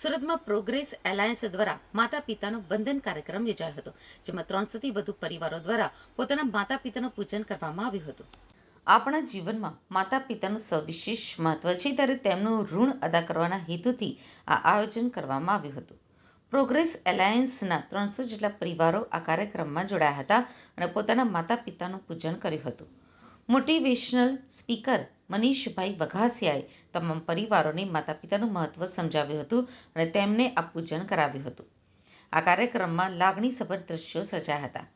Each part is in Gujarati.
સુરતમાં પ્રોગ્રેસ એલાયન્સ દ્વારા માતા પિતાનો બંધન કાર્યક્રમ યોજાયો હતો, જેમાં ત્રણસોથી વધુ પરિવારો દ્વારા પોતાના માતા પિતાનું પૂજન કરવામાં આવ્યું હતું. આપણા જીવનમાં માતા પિતાનું સવિશેષ મહત્વ છે, ત્યારે તેમનું ઋણ અદા કરવાના હેતુથી આ આયોજન કરવામાં આવ્યું હતું. પ્રોગ્રેસ એલાયન્સના ત્રણસો જેટલા પરિવારો આ કાર્યક્રમમાં જોડાયા હતા અને પોતાના માતા પિતાનું પૂજન કર્યું હતું. મોટિવેશનલ સ્પીકર મનીષભાઈ વઘાસિયાએ તમામ પરિવારોને માતા પિતાનું મહત્વ સમજાવ્યું હતું અને તેમને આ પૂજન કરાવ્યું હતું. આ કાર્યક્રમમાં લાગણીસભર દ્રશ્યો સર્જાયા હતા.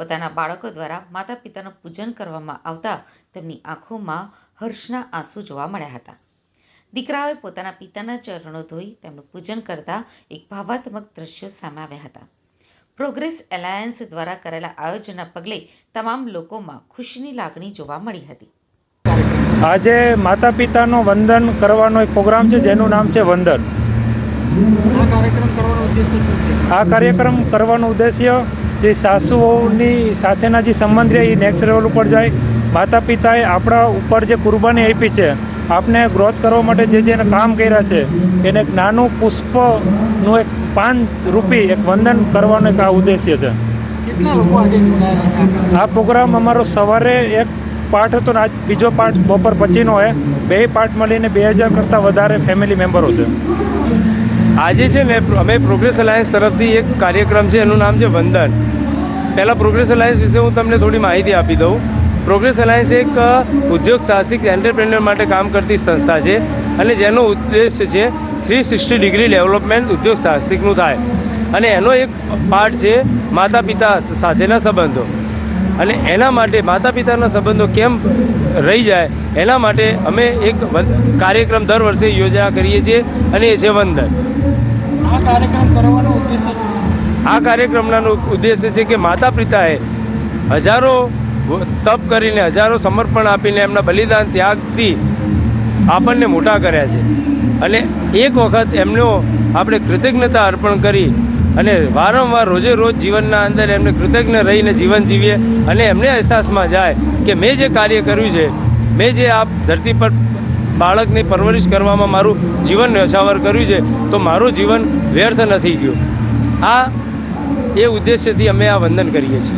પોતાના બાળકો દ્વારા માતા પિતાનું પૂજન કરવામાં આવતા તેમની આંખોમાં હર્ષના આંસુ જોવા મળ્યા હતા. દીકરાઓએ પોતાના પિતાના ચરણો ધોઈ તેમનું પૂજન કરતા એક ભાવાત્મક દ્રશ્યો સામે આવ્યા હતા. પ્રોગ્રેસ એલાયન્સ દ્વારા કરેલા આયોજનના પગલે તમામ લોકોમાં ખુશીની લાગણી જોવા મળી હતી. આજે માતા પિતાનો વંદન કરવાનો એક પ્રોગ્રામ છે જેનું નામ છે વંદન. આ કાર્યક્રમ કરવાનો ઉદ્દેશ્ય જે સાસુઓની સાથેના જે સંબંધ રહે એ નેક્સ્ટ લેવલ ઉપર જાય. માતા પિતાએ આપણા ઉપર જે કુરબાની આપી છે આપને ગ્રોથ કરવા માટે જે જેને કામ કર્યા છે એને એક નાનું પુષ્પનું એક પાન રૂપી એક વંદન કરવાનો એક આ ઉદ્દેશ્ય છે? આ પ્રોગ્રામ અમારો સવારે એક પાર્ટ હતો ને, આજ બીજો પાર્ટ બપોર પછીનો હોય બે પાર્ટ મળીને બે હજાર કરતાં વધારે ફેમિલી મેમ્બરો છે. આજે છે ને અમે પ્રોગ્રેસ અલાયન્સ તરફથી એક કાર્યક્રમ છે, એનું નામ છે વંદન. પહેલાં પ્રોગ્રેસ અલાયન્સ વિશે હું તમને થોડી માહિતી આપી દઉં. પ્રોગ્રેસ અલાયન્સ એક ઉદ્યોગ સાહસિક એન્ટરપ્રેન્યોર માટે કામ કરતી સંસ્થા છે અને જેનો ઉદ્દેશ્ય છે થ્રી સિક્સટી ડિગ્રી ડેવલપમેન્ટ ઉદ્યોગ સાહસિકનું થાય. અને એનો એક પાર્ટ છે માતા પિતા સાથેના સંબંધો. અને એના માટે માતા પિતાના સંબંધો કેમ રહી જાય એના માટે અમે એક કાર્યક્રમ દર વર્ષે યોજના કરીએ છીએ અને એ છે વંદન. આ કાર્યક્રમ કરવાનો આ કાર્યક્રમનો ઉદ્દેશ્ય છે કે માતા પિતાએ હજારો તપ કરીને હજારો સમર્પણ આપીને એમના બલિદાન ત્યાગથી આપણને મોટા કર્યા છે. અને એક વખત એમનો આપણે કૃતજ્ઞતા અર્પણ કરી અને વારંવાર રોજે રોજ જીવનના અંદર એમને કૃતજ્ઞ રહીને જીવન જીવીએ અને એમને અહેસાસમાં જાય કે મેં જે કાર્ય કર્યું છે, મેં જે આ ધરતી પર બાળકની પરવરિશ કરવામાં મારું જીવન ન્યોછાવર કર્યું છે, તો મારું જીવન વ્યર્થ નથી ગયું. આ એ ઉદ્દેશ્યથી અમે આ વંદન કરીએ છીએ.